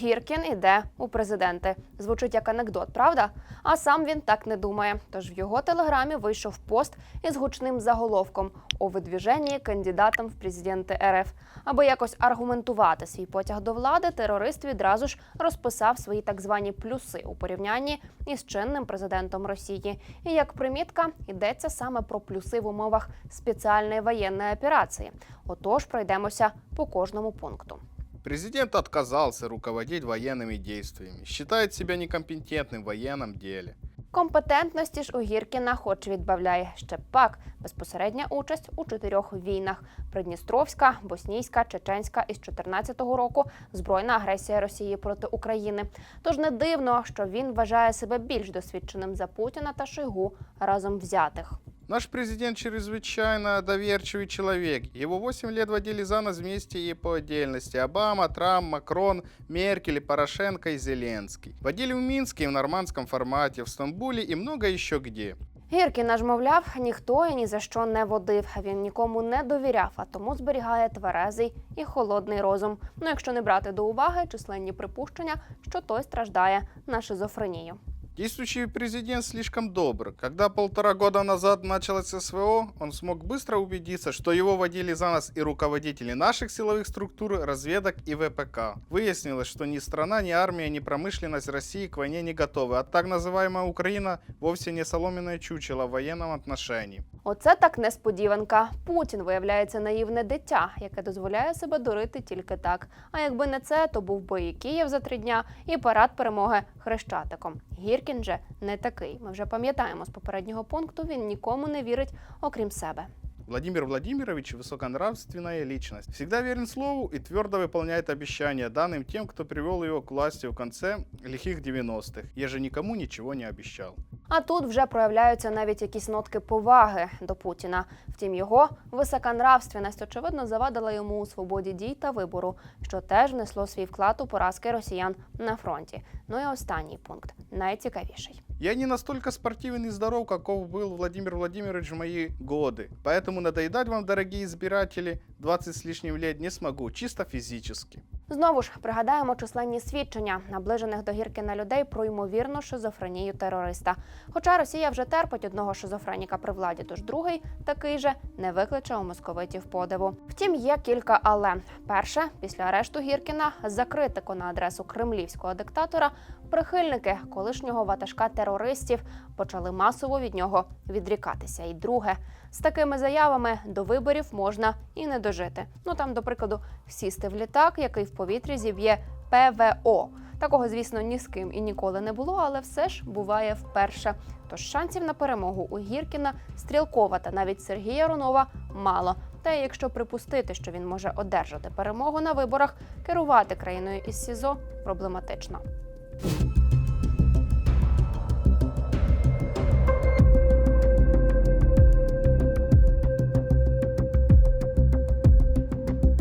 Гіркін іде у президенти. Звучить як анекдот, правда? А сам він так не думає. Тож в його телеграмі вийшов пост із гучним заголовком у видвіженні кандидатом в президенти РФ. Аби якось аргументувати свій потяг до влади, терорист відразу ж розписав свої так звані плюси у порівнянні із чинним президентом Росії. І як примітка йдеться саме про плюси в умовах спеціальної воєнної операції. Отож, пройдемося по кожному пункту. Президент отказался руководить военными действиями, считает себя некомпетентным в военном деле. Компетентності ж у Гіркіна хоч відбавляє ще пак безпосередня участь у чотирьох війнах: Придністровська, Боснійська, Чеченська із 14-го року збройна агресія Росії проти України. Тож не дивно, що він вважає себе більш досвідченим за Путіна та Шойгу разом взятих. Наш президент чрезвычайно доверчивый человек. Его 8 лет водили за нос вместе и по отдельности. Обама, Трамп, Макрон, Меркель, Порошенко и Зеленский. Водили в Минске и в нормандском формате, в Стамбуле и много еще где. Гіркіна ж, мовляв, ніхто і ні за що не водив. Він нікому не довіряв, а тому зберігає тверезий і холодний розум. Ну, якщо не брати до уваги численні припущення, що той страждає на шизофренію. Действующий президент слишком добр. Когда полтора года назад началось СВО, он смог быстро убедиться, что его водили за нас и руководители наших силовых структур, разведок и ВПК. Выяснилось, что ни страна, ни армия, ни промышленность России к войне не готовы, а так называемая Украина вовсе не соломенное чучело в военном отношении. Оце так несподіванка. Путін виявляється наївне дитя, яке дозволяє себе дурити тільки так. А якби не це, то був би і Київ за три дня, і парад перемоги хрещатиком. Гіркін же не такий. Ми вже пам'ятаємо з попереднього пункту. Він нікому не вірить, окрім себе. Владимир Владимирович – высоконравственная личность. Всегда верен слову и твердо выполняет обещания, данным тем, кто привел его к власти в конце лихих 90-х. Я же никому ничего не обещал. А тут вже проявляються навіть якісь нотки поваги до Путіна. Втім, його високонравственність очевидно завадила йому у свободі дій та вибору, що теж внесло свій вклад у поразки росіян на фронті. Ну і останній пункт найцікавіший. Я не настолько спортивен и здоров, каков был Владимир Владимирович в мои годы. Поэтому надоедать вам, дорогие избиратели, 20 с лишним лет не смогу, чисто физически. Знову ж пригадаємо численні свідчення наближених до Гіркіна людей про ймовірну шизофренію терориста. Хоча Росія вже терпить одного шизофреніка при владі, тож другий такий же не викличе у московитів подиву. Втім, є кілька але. Перше, після арешту Гіркіна за критику на адресу кремлівського диктатора прихильники колишнього ватажка терористів почали масово від нього відрікатися. І друге, з такими заявами до виборів можна і не дожити. Ну там, до прикладу, сісти в літак, який в повітрі зіб'є ПВО. Такого, звісно, ні з ким і ніколи не було, але все ж буває вперше. Тож шансів на перемогу у Гіркіна, Стрілкова та навіть Сергія Рунова мало. Та якщо припустити, що він може одержати перемогу на виборах, керувати країною із СІЗО проблематично.